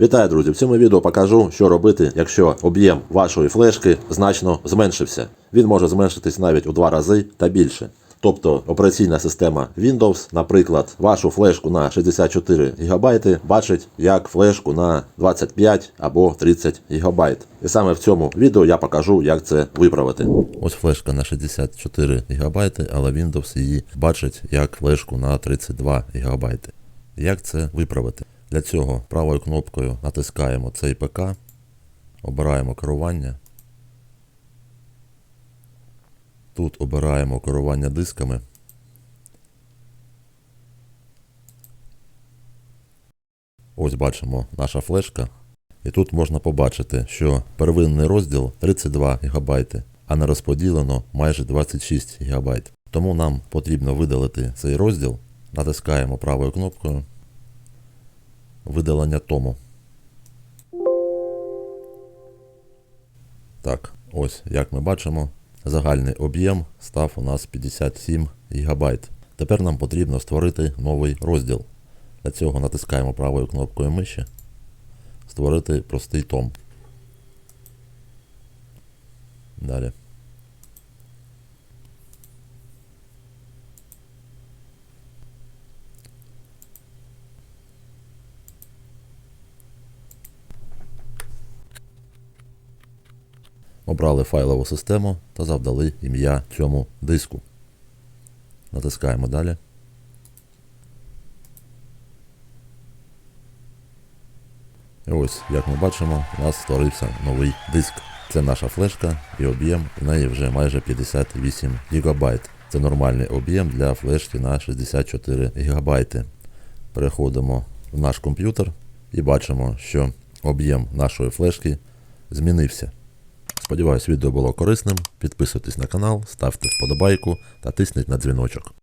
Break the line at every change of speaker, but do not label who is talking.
Вітаю, друзі! В цьому відео покажу, що робити, якщо об'єм вашої флешки значно зменшився. Він може зменшитись навіть у два рази та більше. Тобто операційна система Windows, наприклад, вашу флешку на 64 ГБ бачить як флешку на 25 або 30 ГБ. І саме в цьому відео я покажу, як це виправити. Ось флешка на 64 ГБ, але Windows її бачить як флешку на 32 ГБ. Як це виправити? Для цього правою кнопкою натискаємо цей ПК, обираємо керування. Тут обираємо керування дисками. Ось бачимо наша флешка. І тут можна побачити, що первинний розділ 32 ГБ, а не розподілено майже 26 ГБ. Тому нам потрібно видалити цей розділ. Натискаємо правою кнопкою видалення тому. Так, ось як ми бачимо, загальний об'єм став у нас 57 ГБ. Тепер нам потрібно створити новий розділ. Для цього натискаємо правою кнопкою миші. Створити простий том. Далі. Обрали файлову систему та завдали ім'я цьому диску. Натискаємо далі. І ось, як ми бачимо, у нас створився новий диск. Це наша флешка і об'єм в неї вже майже 58 ГБ. Це нормальний об'єм для флешки на 64 ГБ. Переходимо в наш комп'ютер і бачимо, що об'єм нашої флешки змінився. Сподіваюсь, відео було корисним. Підписуйтесь на канал, ставте вподобайку та тисніть на дзвіночок.